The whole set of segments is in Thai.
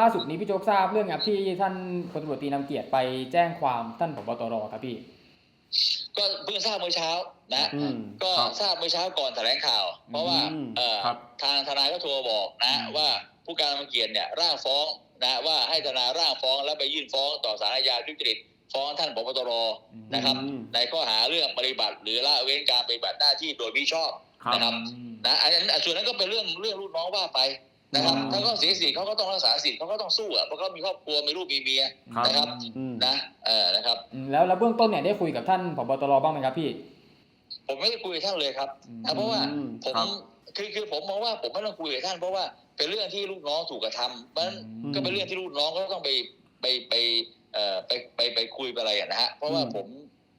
ล่าสุดนี้พี่โจ๊กทราบเรื่องครับที่ท่านพลตำรวจตรีนำเกียรติไปแจ้งความท่านผบตรครับพี่ก็เพิ่งทราบเมื่อเช้านะอืมก็ครับทราบเมื่อเช้าก่อนแถลงข่าว เพราะว่าอืมเอ่อครับทางทนายก็โทรบอกนะอืมว่าผู้การมาเกียรติเนี่ยร่างฟ้องนะว่าให้ทนายร่างฟ้องแล้วไปยื่นฟ้องต่อศาลอาญาทุจริตฟ้องท่านผบตรนะครับอืมในข้อหาเรื่องปฏิบัติ หรือละเว้นการปฏิบัติหน้าที่โดยมิชอบครับนะครับนะอันนั้นส่วนนั้นก็เป็นเรื่องเรื่องลูกน้องว่าไป นะครับอ๋อถ้าเขาเสียสิทธิ์เขาก็ต้องรักษาสิทธิ์เขาก็ต้องสู้อะเพราะเขามีครอบครัวมีลูกมีเมียครับนะครับอืมนะเออนะครับอืมแล้วแล้วเบื้องต้นเนี่ยได้คุยกับท่านผบตรบ้างไหมครับพี่ ผมไม่ได้คุยกับท่านเลยครับอืมนะเพราะว่าอืมผมครับคือคือผมมองว่าผมไม่ต้องคุยกับท่านเพราะว่าเป็นเรื่องที่ลูกน้องถูกกระทำเพราะฉะนั้นอืมก็เป็นเรื่องที่ลูกน้องก็ต้องไปไปไปเอ่อไปไปไปคุยไปอะไรอะนะฮะเพราะว่าอืมผม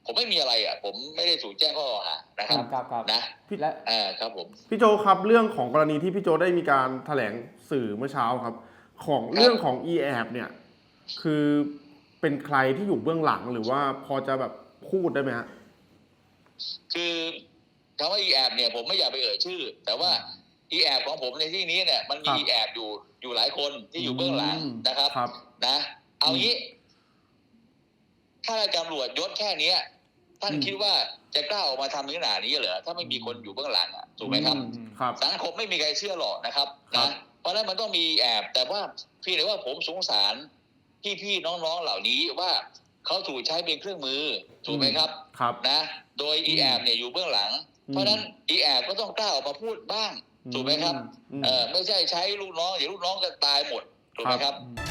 ผมไม่มีอะไรอะ ผมไม่ได้ถูกแจ้งข้อกล่าวหา นะคครัรับบครับครับ นะและเออครับผม พี่โจครับเรื่องของกรณีที่พี่โจได้มีการแถลงสื่อเมื่อเช้าครับ ของครับเรื่องของ e a p เนี่ย คือเป็นใครที่อยู่เบื้องหลังหรือว่าพอจะแบบพูดได้ไหมฮะคือคำว่า e แอบเนี่ยผมไม่อยากไปเอ่ยชื่อ แต่ว่า e แอบของผมในที่นี้เนี่ยมันมีครับ e แอบอยู่อยู่หลายคนที่อยู่เบื้องหลังอืมนะครับ ครับ นะ เอางี้ถ้าราชการตำรวจยศแค่เนี้ย ท่านอืมคิดว่าจะกล้าออกมาทำขนาดนี้เหรอถ้าไม่มีคนอยู่เบื้องหลังอะถูกไหมครับอืมครับ สังคมไม่มีใครเชื่อหรอกนะครับครันะบเพราะฉะนั้นมันต้องมีแอบ แต่ว่าพี่แต่ว่าผมสงสารพี่ๆน้องๆเหล่านี้ว่าเขาถูกใช้เป็นเครื่องมือถูกไหมครับ ครับนะ โดย e แอบเนี่ยอยู่เบื้องหลังอืมเพราะฉะนั้น e แอบก็ต้องกล้าออกมาพูดบ้างถูกไหมครับอืมเออไม่ใช่ใช้ลูกน้องเดี๋ยวลูกน้องก็ตายหมดถูกไหมครับอืม